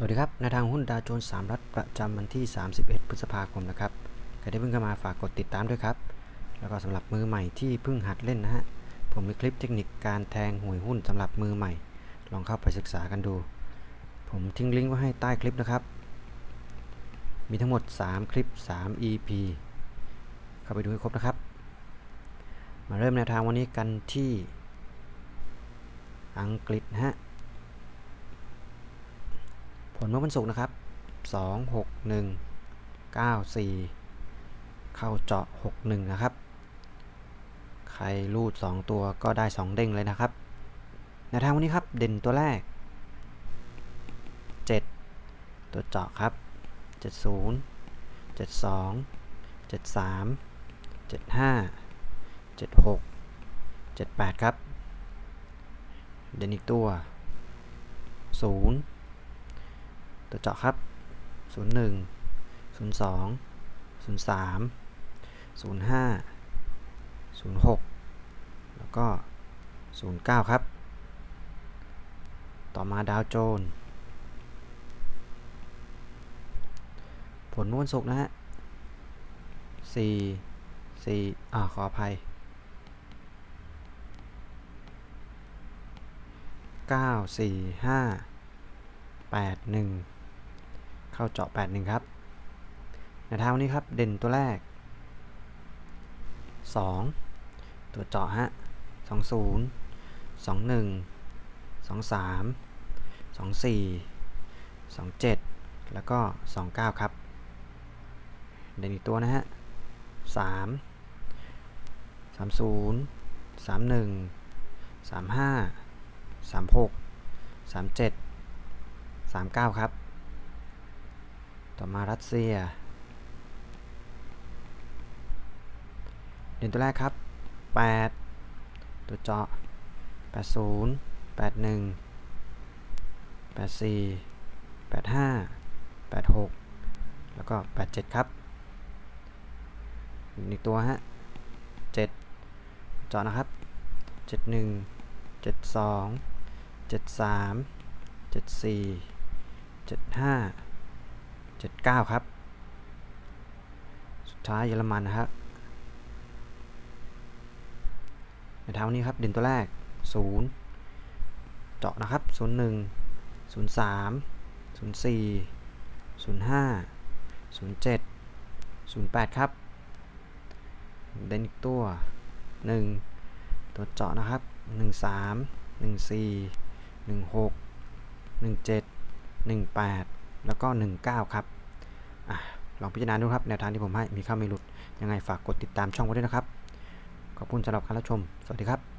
สวัสดีครับในทางหุ้นดาวโจนส์3รัฐประจำวันที่ 31 พฤษภาคมนะครับ ใครที่เพิ่งเข้ามาฝากกดติดตามด้วยครับ แล้วก็สำหรับมือใหม่ที่เพิ่งหัดเล่นนะฮะ ผมมีคลิปเทคนิคการแทงหวยหุ้นสำหรับมือใหม่ ลองเข้าไปศึกษากันดู ผมทิ้งลิงก์ไว้ให้ใต้คลิปนะครับ มีทั้งหมด 3 คลิป 3 EP เข้าไปดูให้ครบนะครับ มาเริ่มแนวทางวันนี้กันที่อังกฤษฮะ ผลเมื่อวันศุกร์นะครับ 2 6 1 9 4 เข้าเจาะ 6 1 นะครับ ใครรูด 2 ตัวก็ได้ 2 เด้งเลยนะครับในทางวันนี้ครับเด่นตัวแรก 7 ตัวเจาะครับ 70 72 73 75 76 78 ครับ เด่นอีกตัว 0 ตัวเจาะครับ 01 02 03 05 06 แล้วก็ 09 ครับ ต่อมาดาวโจน ผลเมื่อวันศุกร์นะฮะ 4 4 อ่า ขออภัย 9 4 5 8 1 เข้าเจาะ8 1ครับในทางนี้ครับเด่นตัวแรก 2 ตัวเจาะฮะ20 21 23 24 27 แล้วก็ 29 ครับ เด่นอีกตัวนะฮะ 3 30 31 35 36 37 39 ครับ ต่อมารัสเซียเด่นตัวแรกครับ 8 ตัวเจาะ 80 81 84 85 86 แล้วก็ 87 ครับอีกตัวฮะ 7 เจาะนะครับ 71 72 73 74 75 79 ครับ สุดท้ายเยอรมันนะครับในเท้านี้ครับเด่นตัวแรก 0 เจาะนะครับ 01 03 04 05 07 08 ครับ เด่นอีกตัว 1 ตัวเจาะนะครับ 13 14 16 17 18 แล้วก็ 19 ครับอลองพิจารณาดูครับ แนวทางที่ผมให้มีข้าไม่หลุด ยังไงฝากกดติดตามช่องไว้ด้วยนะครับ ขอบคุณสำหรับการรับชม สวัสดีครับ